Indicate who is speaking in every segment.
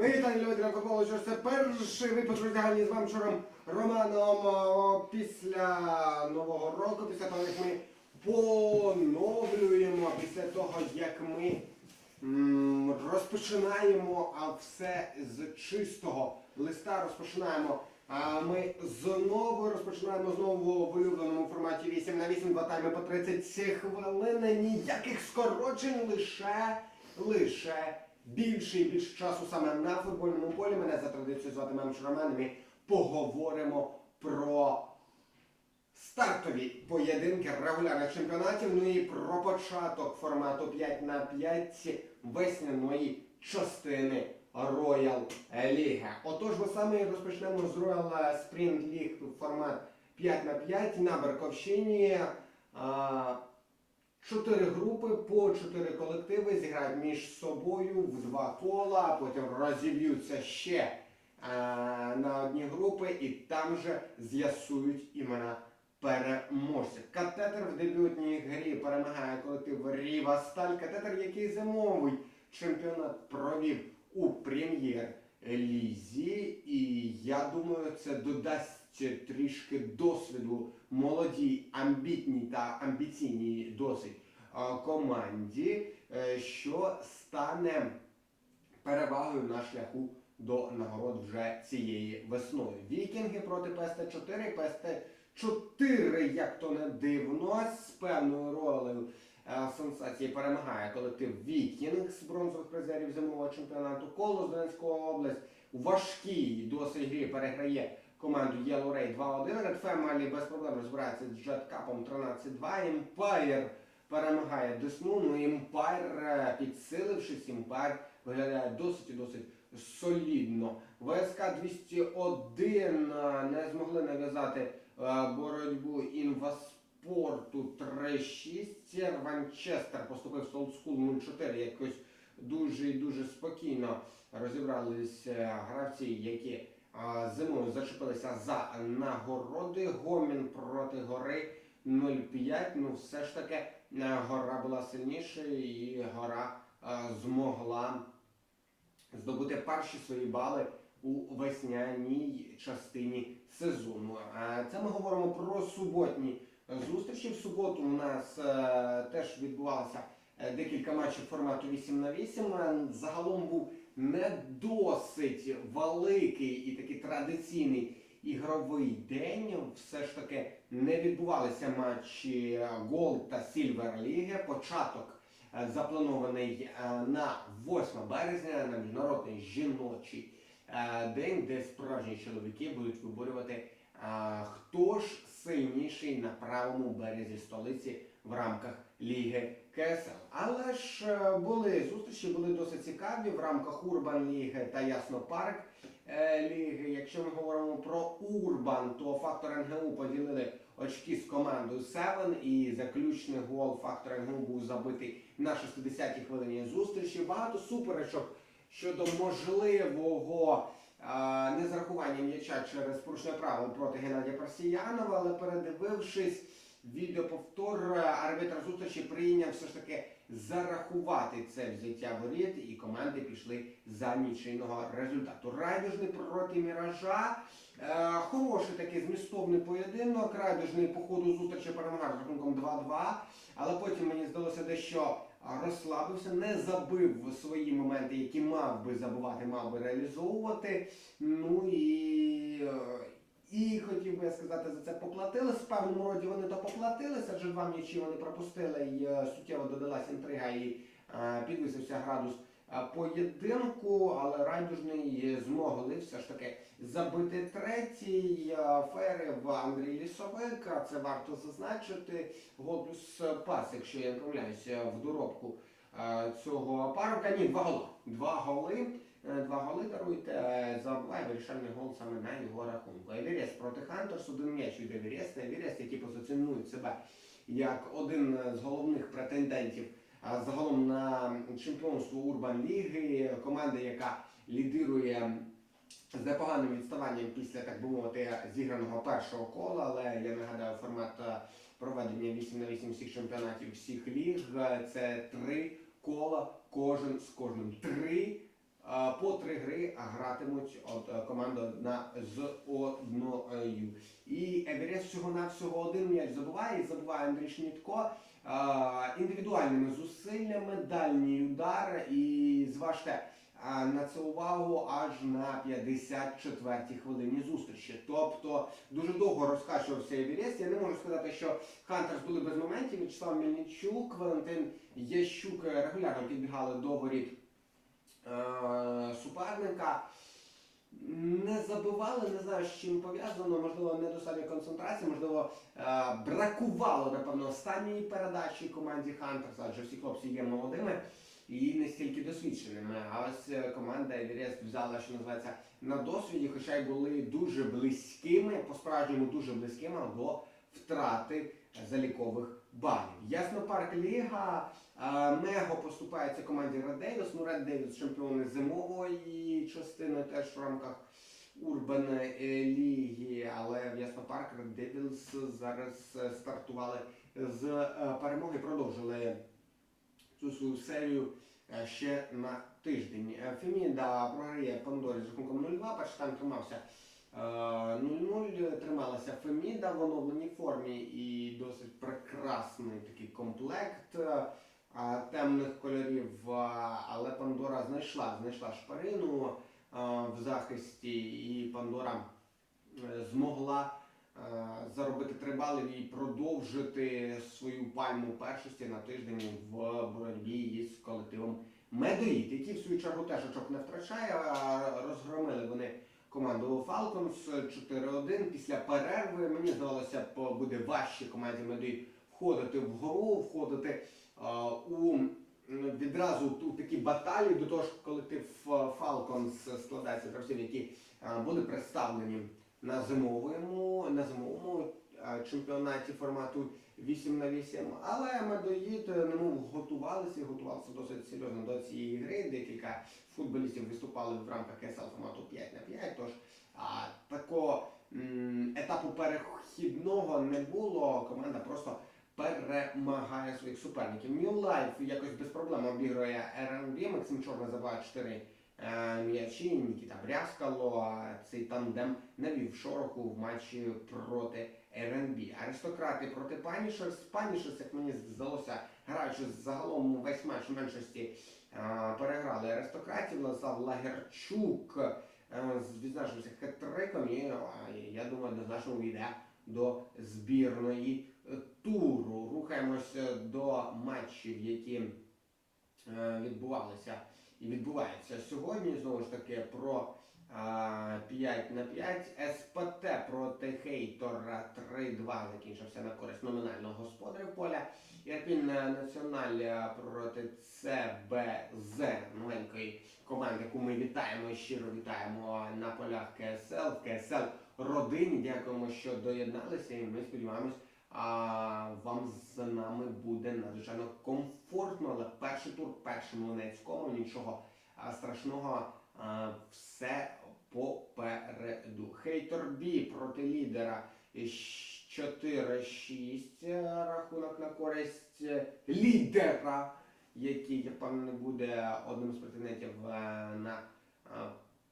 Speaker 1: На футболу, що це перший випуск роздягальні з Мамчуром Романом після Нового року, після того, як ми поновлюємо, після того, як ми розпочинаємо все з чистого листа, розпочинаємо. А ми знову розпочинаємо знову в улюбленому форматі 8 на 8, два тайми по 30 хвилин. Ніяких скорочень, лише, лише більше і більше часу саме на футбольному полі. Мене за традицією звати Мемч Роман. Ми поговоримо про стартові поєдинки регулярних чемпіонатів. Ну і про початок формату 5 на 5 весняної частини Royal League. Отож, ми саме розпочнемо з Royal Sprint League формат 5 на 5 на Берковщині. Чотири групи по чотири колективи зіграють між собою в два кола, а потім розіб'ються ще е, на одні групи і там же з'ясують імена переможців. Катетер в дебютній грі перемагає колектив Ріва Сталь. Катетер, який зимовий чемпіонат провів у прем'єр-лізі. І я думаю, це додасть трішки досвіду молодій, амбітній та амбіційній досить команді, е, що стане перевагою на шляху до нагород вже цієї весною. Вікінги проти ПСТ-4, ПСТ-4, як то не дивно, з певною ролею е, сенсації перемагає колектив Вікінг з бронзових призерів зимового чемпіонату. Коло з Донецької область у важкій досить грі переграє команду Yellow Ray 2-1. Red Family без проблем розбирається з Джеткапом 13-2. Empire перемагає Десну. Ну Empire, е, підсилившись, Empire виглядає досить і досить солідно. ВСК 201 е, не змогли нав'язати е, боротьбу інваспорту 3-6. Ванчестер поступив Old School 0-4. Якось дуже дуже спокійно розібралися гравці, які зимою зачепилися за нагороди. Гомін проти гори 0,5. Ну, все ж таки е, гора була сильніша і гора е, змогла здобути перші свої бали у весняній частині сезону. Е, Це ми говоримо про суботні зустрічі. В суботу у нас теж відбувалося декілька матчів формату 8 на 8. Е, Загалом був не досить великий і такий традиційний ігровий день. Все ж таки не відбувалися матчі Gold та Silver Ліги. Початок е, запланований е, на 8 березня на міжнародний жіночий е, день, де справжні чоловіки будуть виборювати, хто ж сильніший на правому березі столиці в рамках Ліги КСЛ. Але ж е, були зустрічі, були досить цікаві в рамках Урбан Ліги та Ясно Парк е, Ліги. Якщо ми говоримо про Урбан, то фактор НГУ поділили очки з командою Севен і заключний гол фактор НГУ був забитий на 60-й хвилині зустрічі. Багато суперечок щодо можливого е, незарахування м'яча через порушення правил проти Геннадія Парсіянова, але передивившись відеоповтор, е, арбітр зустрічі прийняв все ж таки зарахувати це взяття воріт, і команди пішли за нічийного результату. Райдужний проти міража. Е, хороший такий змістовний поєдинок. Райдужний по ходу зустрічі перемагав з рахунком 2-2, але потім мені здалося дещо розслабився, не забив свої моменти, які мав би забувати, мав би реалізовувати. Ну і, е, і хотів би я сказати, за це поплатили. В певному роді вони то поплатилися, адже два м'ячі вони пропустили і е, суттєво додалася інтрига і е, підвисився градус е, поєдинку, але райдужний змогли все ж таки забити третій е, фери в Андрій Лісовик. Це варто зазначити. Гол плюс пас, якщо я не помиляюся, в доробку цього парубка. Ні, два голи. Два голи. Е, Два голи даруйте, е, забуває вирішальний гол саме на його рахунку. Евірес проти Хантерс, один м'яч від Евіреста. Евірес, які позиціонують себе як один з головних претендентів загалом на чемпіонство Урбан Ліги, команда, яка лідирує з непоганим відставанням після, так би мовити, зіграного першого кола, але я нагадаю формат е, проведення 8 на 8 всіх чемпіонатів всіх ліг. Це три кола, кожен з кожним. Три по три гри гратимуть от, е, команда одна з одною. І Еверест всього-навсього один м'яч забуває, і забуває Андрій Шнітко. Індивідуальними зусиллями, дальній удар і зважте на це увагу аж на 54-й хвилині зустрічі. Тобто дуже довго розкачувався Еверест. Я не можу сказати, що Хантерс були без моментів. В'ячеслав Мельничук, Валентин Ящук регулярно підбігали до воріт суперника. Не забивали, не знаю, з чим пов'язано, можливо, недостатня концентрація, можливо, е, бракувало, напевно, останньої передачі команді Хантерс, адже всі хлопці є молодими і не стільки досвідченими. А ось е, команда Еверест взяла, що називається, на досвіді, хоча й були дуже близькими, по-справжньому дуже близькими до втрати залікових балів. Ясно, парк Ліга. Е, Мего поступається команді Red Devils. Ну, Red Devils чемпіони зимової частини теж в рамках Урбан е, Ліги, але в Яснопарк Red Devils зараз е, стартували з е, перемоги, продовжили цю свою серію е, ще на тиждень. Е, Феміда програє Пандорі з рахунком 0-2, перший там тримався е, 0-0, трималася Феміда в оновленій формі. І досить прекрасний такий комплект. е, темних кольорів, але Пандора знайшла, знайшла шпарину в захисті, і Пандора е, змогла е, заробити три бали і продовжити свою пальму першості на тиждень в боротьбі із колективом Медоїд, який в свою чергу теж очок не втрачає. Розгромили вони команду Falcons 4-1. Після перерви мені здавалося, буде важче команді Медоїд входити в гру, входити у відразу у такі баталії. До того ж, колектив Falcons складається гравців, які були представлені на зимовому, на зимовому чемпіонаті формату 8 на 8. Але Медоїд е, немов готувалися і готувалися досить серйозно до цієї гри. Декілька футболістів виступали в рамках КСЛ формату 5 на 5. Тож такого етапу перехідного не було. Команда просто перемагає своїх суперників. New Life якось без проблем обігрує РНБ. Максим Чорний забиває 4 е, м'ячі. Нікіта Брязкало. Цей тандем навів шороху в матчі проти РНБ. Аристократи проти Панішерс. Панішерс, як мені здалося, граючи загалом весь матч в меншості, е, переграли аристократів. Владислав Лагерчук е, відзначився хет-триком і я думаю, однозначно увійде до збірної туру. Рухаємося до матчів, які е, відбувалися і відбуваються сьогодні. Знову ж таки про е, 5 на 5. СПТ проти Хейтора 3-2 закінчився на користь номінального господаря поля. Ірпін Національ е, проти ЦБЗ новенької команди, яку ми вітаємо щиро вітаємо на полях КСЛ. КСЛ родині. Дякуємо, що доєдналися, і ми сподіваємось, а, вам з нами буде надзвичайно комфортно. Але перший тур, перший Млинецькому, нічого а, страшного, все попереду. Хейтер Бі проти лідера 4-6 е, рахунок на користь е, лідера, який, я впевнений, буде одним з претендентів е, на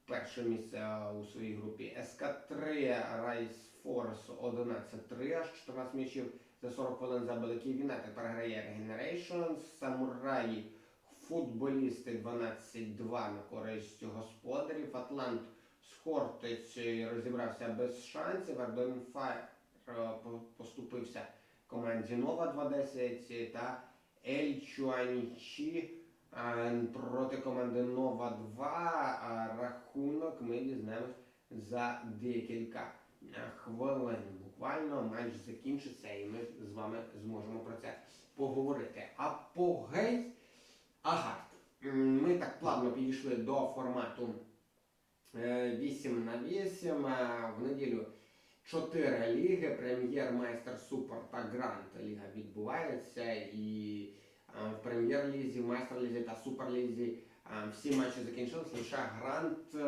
Speaker 1: перше місце у своїй групі. СК3 Райс Форс 11-3, аж 14 м'ячів за 40 хвилин забили Київ Юнайтед переграє Generations, Самураї футболісти 12-2 на користь господарів. Атлант Скортець розібрався без шансів. Ардон Файр е, поступився команді Нова 2-10 та Ель Чуанічі е, проти команди Нова 2. А рахунок ми дізнаємось за декілька хвилин. Буквально матч закінчиться і ми з вами зможемо про це поговорити. Апогей Агард. М, Ми так плавно підійшли до формату е, 8 на 8. Е, В неділю 4 ліги, прем'єр, майстер, супер та грант ліга відбувається. І е, в прем'єр-лізі, майстер-лізі та суперлізі е, всі матчі закінчилися. Лише грант е,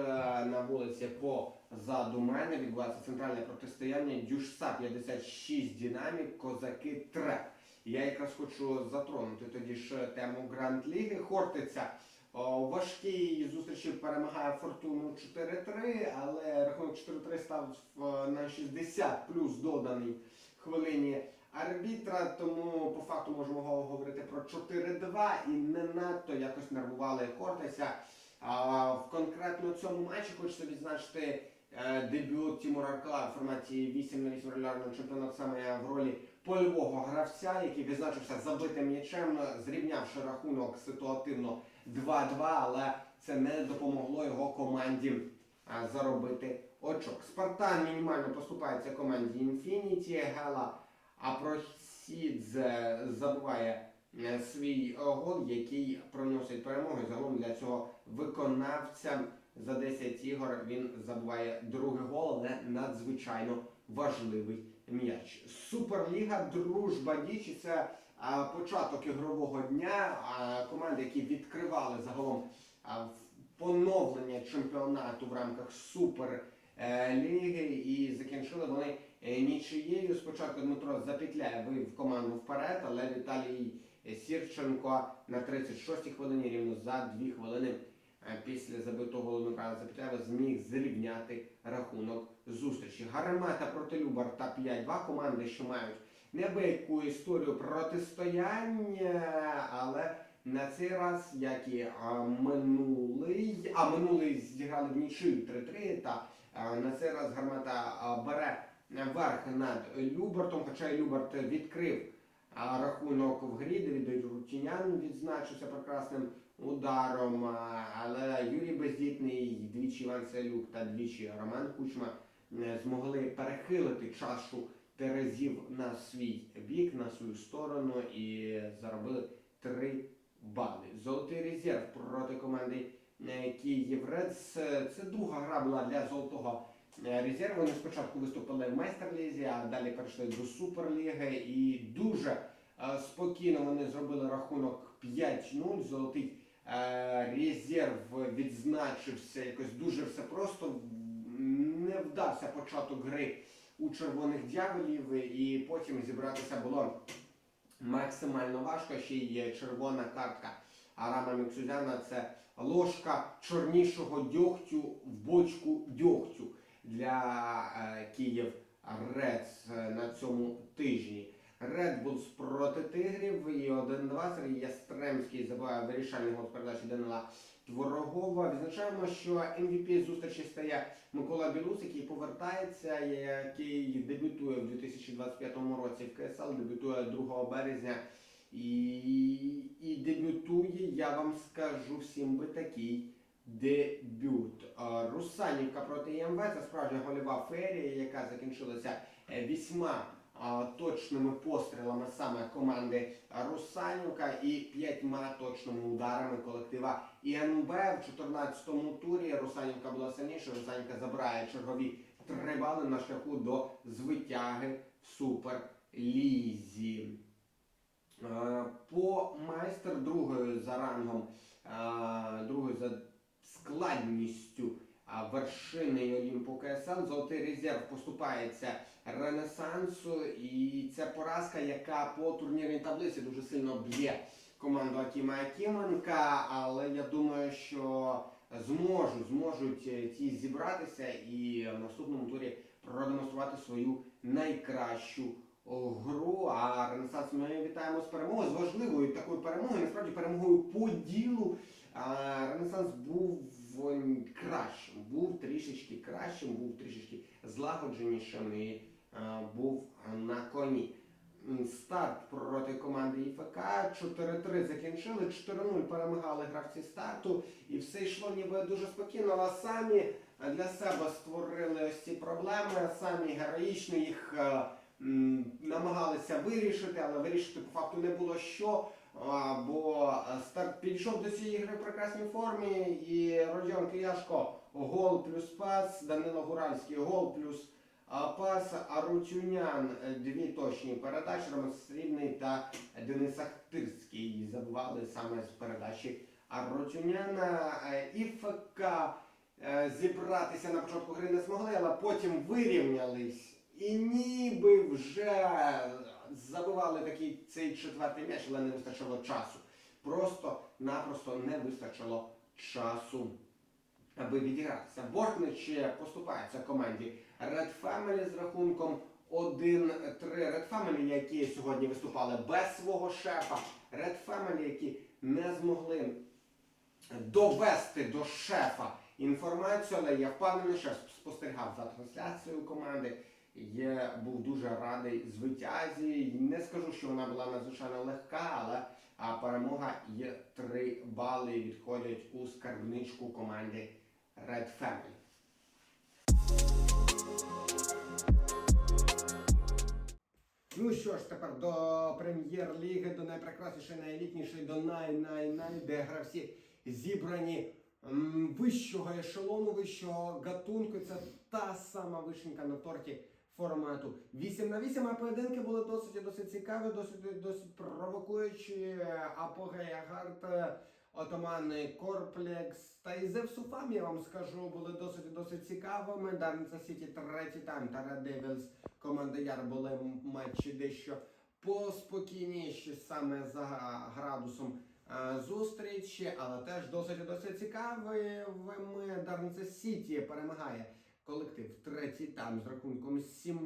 Speaker 1: на вулиці позаду мене відбувається центральне протистояння Дюшса 56 Динамік, Козаки Треп. Я якраз хочу затронути тоді ж тему Гранд Ліги. Хортиця О, важкій зустрічі перемагає Фортуну 4-3, але рахунок 4-3 став е, на 60 плюс доданий хвилині арбітра, тому по факту можемо говорити про 4-2 і не надто якось нервували Кортеся. А, в конкретно цьому матчі хочеться відзначити е, дебют Тімура Аркала в форматі 8 на 8 регулярного чемпіонату саме в ролі польового гравця, який відзначився забитим м'ячем, зрівнявши рахунок ситуативно 2-2, але це не допомогло його команді заробити очок. Спартан мінімально поступається команді Інфініті. Гела Апросідзе забуває е, свій е, гол, який приносить перемогу. Загалом для цього виконавця за 10 ігор він забуває другий гол, але надзвичайно важливий м'яч. Суперліга, дружба дічі це а, початок ігрового дня. А, команди, які відкривали загалом а, поновлення чемпіонату в рамках Суперліги і закінчили вони е, нічиєю. Спочатку Дмитро Запетляє вивів команду вперед, але Віталій Сірченко на 36-й хвилині рівно за 2 хвилини е, після забитого голу Дмитра Запетляєва зміг зрівняти рахунок зустрічі. Гаремета проти Любар та 5-2 команди, що мають неабияку історію протистояння, але на цей раз, як і а, минулий, а минулий зіграли в нічию 3-3, та а, на цей раз гармата бере верх над Любертом, хоча Люберт відкрив рахунок в грі, Давід Рутінян відзначився прекрасним ударом, але Юрій Бездітний, двічі Іван Селюк та двічі Роман Кучма е, змогли перехилити чашу терезів на свій бік, на свою сторону і заробили три бали. Золотий резерв проти команди е, Київ Рец. Це друга гра була для золотого е, резерву. Вони спочатку виступили в майстерлізі, а далі перейшли до Суперліги. І дуже е, спокійно вони зробили рахунок 5-0. Золотий е, резерв відзначився якось дуже все просто. Не вдався початок гри у червоних дьяволів, і потім зібратися було максимально важко. Ще є червона картка Арама Міксузяна. Це ложка чорнішого дьогтю в бочку дьогтю для е, Київ Рец е, на цьому тижні. Red Bulls проти тигрів і 1-2 Сергій Ястремський забиває вирішальний гол з передачі Данила Творогова. Відзначаємо, що MVP зустрічі стає Микола Білус, який повертається, який дебютує в 2025 році в КСЛ, дебютує 2 березня. І, і дебютує, я вам скажу всім би такий дебют. Русанівка проти ЄМВ це справжня гольова ферія, яка закінчилася е, вісьма точними пострілами саме команди Русанівка і п'ятьма точними ударами колектива ІНБ в 14-му турі. Русанівка була сильніша. Русанівка забирає чергові три бали на шляху до звитяги в Суперлізі. Е, По майстер другою за рангом, е, другою за складністю вершини Олімпу КСЛ. Золотий резерв поступається Ренесансу. І це поразка, яка по турнірній таблиці дуже сильно б'є команду Акіма Акіменка. Але я думаю, що зможуть, зможуть ті зібратися і в наступному турі продемонструвати свою найкращу гру. А Ренесанс ми вітаємо з перемогою, з важливою такою перемогою, насправді перемогою по ділу. Ренесанс був кращим, був трішечки кращим, був трішечки злагодженішим і був на коні. Старт проти команди ІФК 4-3 закінчили, 4-0 перемагали гравці старту, і все йшло ніби дуже спокійно, але самі для себе створили ось ці проблеми, самі героїчно їх е, намагалися вирішити, але вирішити по факту не було що. Бо е, старт підійшов до цієї гри в прекрасній формі, і Родіон Кияшко гол плюс пас, Данило Гуральський гол плюс а, пас, Арутюнян е, дві точні передачі, Роман Срібний та Денис Ахтирський забивали саме з передачі Арутюняна. Е, ІФК е, зібратися на початку гри не змогли, але потім вирівнялись. І ніби вже забивали такий цей четвертий м'яч, але не вистачило часу. просто-напросто не вистачило часу. Аби відігратися. Бортнич поступається команді Red Family з рахунком 1-3. Red Family, які сьогодні виступали без свого шефа. Red Family, які не змогли довести до шефа інформацію, але я впевнений, що спостерігав за трансляцією команди. Я був дуже радий звитязі. Не скажу, що вона була надзвичайно легка, але а, перемога є 3 бали відходять у скарбничку команди Red Family. Ну що ж, тепер до прем'єр-ліги, до найпрекраснішої, найелітнішої, до най-най-най, де гравці зібрані вищого ешелону, вищого гатунку. Це та сама вишенька на торті формату 8 на 8, а поєдинки були досить досить цікаві, досить досить провокуючі. Апогей Агарт, отамани Корплекс та і Зевсу Фам, я вам скажу, були досить досить цікавими. Дарниця Сіті третій тайм та Red Devils команда Яр були матчі дещо поспокійніші саме за градусом е, зустрічі, але теж досить досить цікавими. Дарниця Сіті перемагає колектив третій там з рахунком 7-2.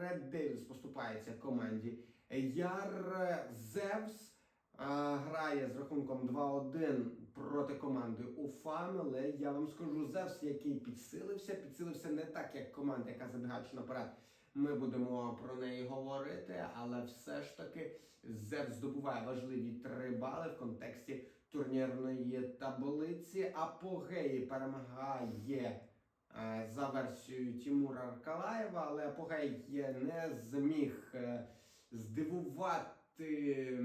Speaker 1: Red Devils поступається команді Яр Зевс. Грає з рахунком 2-1 проти команди Уфам, але я вам скажу Зевс, який підсилився, підсилився не так, як команда, яка забігаючи наперед. Ми будемо про неї говорити, але все ж таки Зевс здобуває важливі три бали в контексті турнірної таблиці. Апогеї перемагає за версією Тімура Аркалаєва, але Апогей не зміг е, здивувати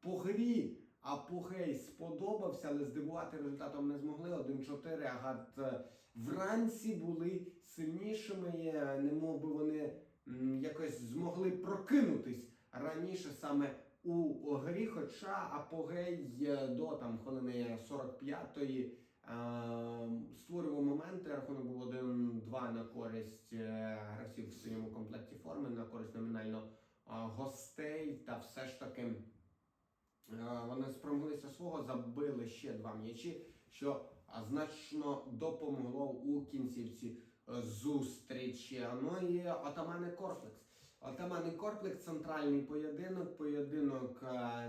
Speaker 1: по грі. Апогей сподобався, але здивувати результатом не змогли. 1-4. Агат е, вранці були сильнішими, е, немов би вони якось змогли прокинутись раніше саме у грі. Хоча апогей е, до там хвилини 45-ї е, створював моменти. Рахунок був 1-2 на користь е, гравців в синьому комплекті форми, на користь номінально е, гостей. Та все ж таки е, вони спромоглися свого, забили ще два м'ячі, що значно допомогло у кінцівці зустрічі. Ну і отамани Корплекс. Отамани Корплекс центральний поєдинок, поєдинок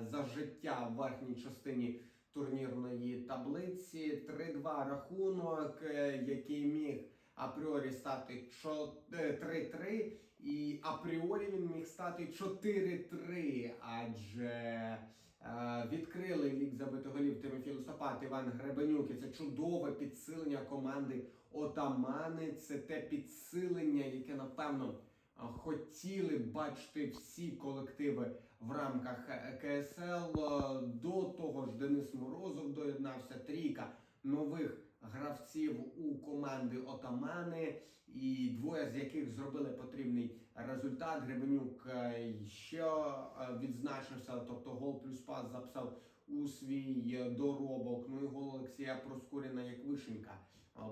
Speaker 1: за життя в верхній частині турнірної таблиці. 3-2 рахунок, е, який міг апріорі стати чо- е, 3-3, і апріорі він міг стати 4-3, адже е, відкрили лік забитих голів Тимофій Листопад, Іван Гребенюк. І це чудове підсилення команди Отамани. Це те підсилення, яке напевно хотіли бачити всі колективи в рамках КСЛ. Е, До того ж, Денис Морозов доєднався трійка нових гравців у команди Отамани, і двоє з яких зробили потрібний результат. Гребенюк е, ще е, відзначився, тобто гол плюс пас записав у свій доробок. Ну і гол Олексія Проскуріна як вишенька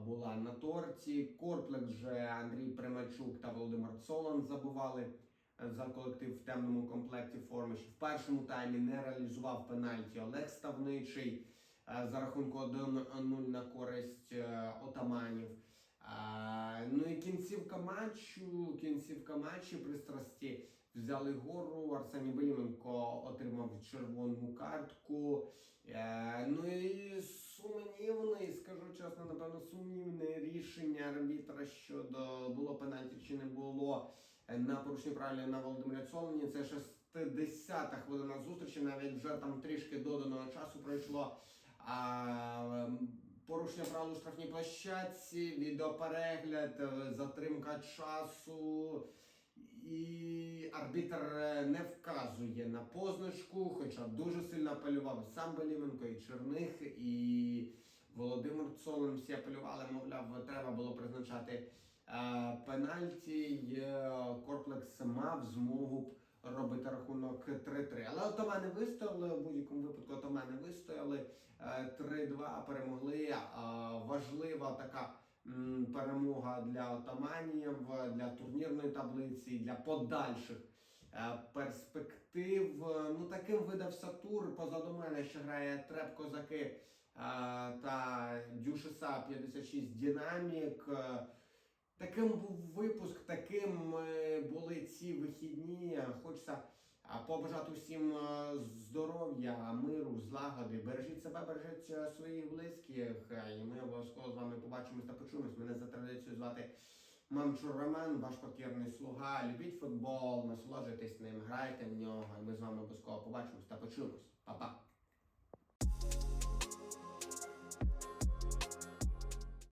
Speaker 1: була на торті. Корплекс же Андрій Примачук та Володимир Цолан забували за колектив в темному комплекті форми. Що в першому таймі не реалізував пенальті Олег Ставничий е, за рахунку 1-0 на користь е, отаманів. Е, Ну і кінцівка матчу, кінцівка матчу пристрасті взяли гору. Арсеній Беліменко отримав червону картку. Е, Ну і сумнівне, скажу чесно, напевно, сумнівне рішення арбітра щодо було пенальті чи не було е, на порушення правильно на Володимирі Цолені. Це 60-та хвилина зустрічі, навіть вже там трішки доданого часу пройшло. А, ем, порушення правил у штрафній площадці, відеоперегляд, е, затримка часу. І арбітр е, не вказує на позначку, хоча дуже сильно апелював сам Беліменко і Черних, і Володимир Цолин всі апелювали, мовляв, треба було призначати пенальті. Корплекс мав змогу б робити рахунок 3-3. Але отамани вистояли, у будь-якому випадку отамани вистояли. е, 3-2 перемогли. Е, Важлива така перемога для отаманів, для турнірної таблиці, для подальших е, перспектив. Ну таким видався тур. Позаду мене ще грає Треп Козаки е, та Дюшеса 56 Динамік. Таким був випуск, таким е, були ці вихідні. Хочеться побажати всім е, здоров'я, миру, злагоди. Бережіть себе, бережіть е, своїх близьких. І ми обов'язково з вами побачимось та почуємось. Мене за традицією звати Мамчур Роман, ваш покірний слуга. Любіть футбол, насолоджуйтесь ним, грайте в нього. І ми з вами обов'язково побачимось та почуємось. Па-па!